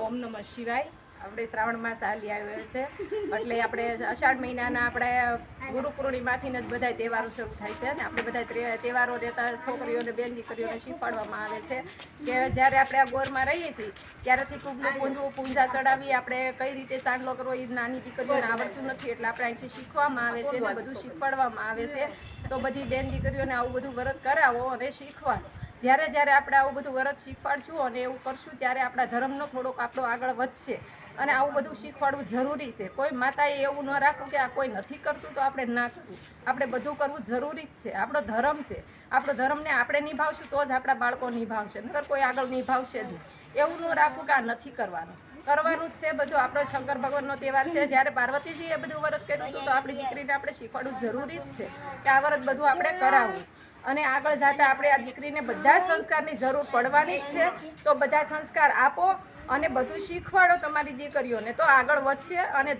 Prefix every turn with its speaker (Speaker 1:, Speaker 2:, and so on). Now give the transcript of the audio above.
Speaker 1: ઓમ નમઃ શિવાય. આપણે શ્રાવણ માસ હાલી આવ્યો છે. એટલે આપણે અષાઢ મહિનાના આપણે ગુરુ પૂર્ણિમાથી જ બધા તહેવારો શરૂ થાય છે. અને આપણે બધા તહેવારો રહેતા છોકરીઓને, બેન દીકરીઓને શીખવાડવામાં આવે છે કે જ્યારે આપણે આ ગોરમાં રહીએ છીએ, ત્યારેથી કુંભનું પૂંજવું, પૂંજા ચડાવી આપણે કઈ રીતે ચાંદલો કરવો, એ નાની દીકરીઓને આવડતું નથી. એટલે આપણે અહીંથી શીખવામાં આવે છે ને બધું શીખવાડવામાં આવે છે. તો બધી બેન દીકરીઓને આવું બધું વ્રત કરાવો અને શીખવાડો જ્યારે જ્યારે આપણે આવું બધું વ્રત શીખવાડશું અને એવું કરશું ત્યારે આપણા ધર્મનો થોડોક આપણો આગળ વધશે અને આવું બધું શીખવાડવું જરૂરી છે. કોઈ માતાએ એવું ન રાખવું કે આ કોઈ નથી કરતું તો આપણે ના કરવું. આપણે બધું કરવું જરૂરી જ છે. આપણો ધર્મ છે. આપણો ધર્મને આપણે નિભાવશું તો જ આપણા બાળકો નિભાવશે. નકર કોઈ આગળ નિભાવશે જ એવું ન રાખવું કે આ નથી કરવાનું. કરવાનું જ છે બધું. આપણો શંકર ભગવાનનો તહેવાર છે. જ્યારે પાર્વતીજીએ બધું વ્રત કર્યું હતું તો આપણી દીકરીને આપણે શીખવાડવું જરૂરી જ છે કે આ વ્રત બધું આપણે કરાવવું. અને આગળ જતા આપણે આ દીકરીને બધા સંસ્કારની જરૂર પડવાની જ છે. તો બધા સંસ્કાર આપો અને બધું શીખવાડો તમારી દીકરીઓને. તો આગળ વધશે અને